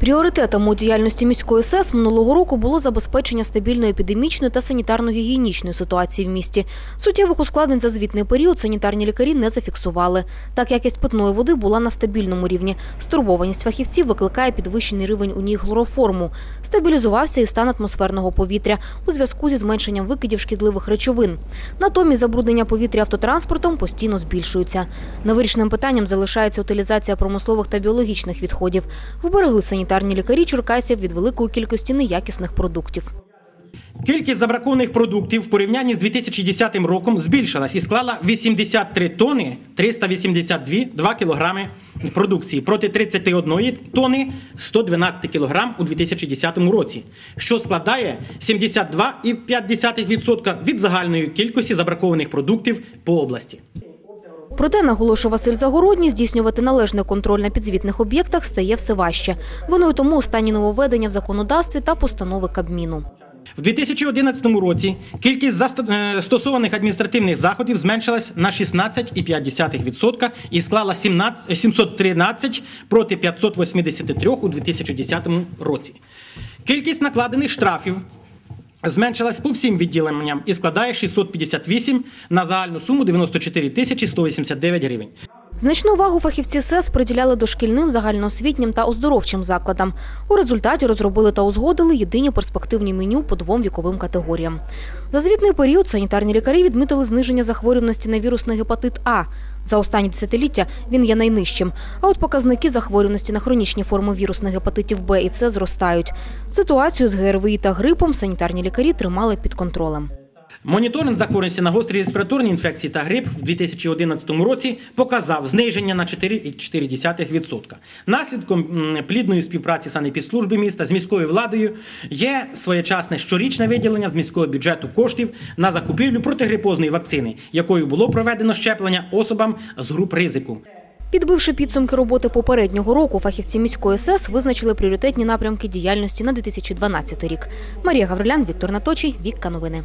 Пріоритетом у діяльності міської СЕС минулого року було забезпечення стабільної епідемічної та санітарно-гігієнічної ситуації в місті. Суттєвих ускладнень за звітний період санітарні лікарі не зафіксували. Так якість питної води була на стабільному рівні. Стурбованість фахівців викликає підвищений рівень у ній хлороформу. Стабілізувався і стан атмосферного повітря у зв'язку зі зменшенням викидів шкідливих речовин. Натомість забруднення повітря автотранспортом постійно збільшується. Невирішеним питанням залишається утилізація промислових та біологічних відходів. Вберегли санітарні лікарі Черкасів від великої кількості неякісних продуктів. Кількість забракованих продуктів в порівнянні з 2010 роком збільшилась і склала 83 тони 382 2 кілограми продукції проти 31 тони 112 кілограм у 2010 році, що складає 72,5% від загальної кількості забракованих продуктів по області. Проте, наголошує Василь Загородній, здійснювати належний контроль на підзвітних об'єктах стає все важче. Виною тому останні нововведення в законодавстві та постанови Кабміну. В 2011 році кількість застосованих адміністративних заходів зменшилась на 16,5% і склала 17 713 проти 583 у 2010 році. Кількість накладених штрафів зменшилась по всім відділенням і складає 658 на загальну суму 94 тисячі 189 гривень. Значну увагу фахівці СЕС приділяли дошкільним, загальноосвітнім та оздоровчим закладам. У результаті розробили та узгодили єдині перспективні меню по двом віковим категоріям. За звітний період санітарні лікарі відмітили зниження захворюваності на вірусний гепатит А. За останні десятиліття він є найнижчим. А от показники захворюваності на хронічні форми вірусних гепатитів Б і С зростають. Ситуацію з ГРВІ та грипом санітарні лікарі тримали під контролем. Моніторинг захворюваності на гострі респіраторні інфекції та грип в 2011 році показав зниження на 4,4%. Наслідком плідної співпраці санепідслужби міста з міською владою є своєчасне щорічне виділення з міського бюджету коштів на закупівлю протигрипозної вакцини, якою було проведено щеплення особам з груп ризику. Підбивши підсумки роботи попереднього року, фахівці міської СЕС визначили пріоритетні напрямки діяльності на 2012 рік. Марія Гаврилян, Віктор Наточий, Вікка Новини.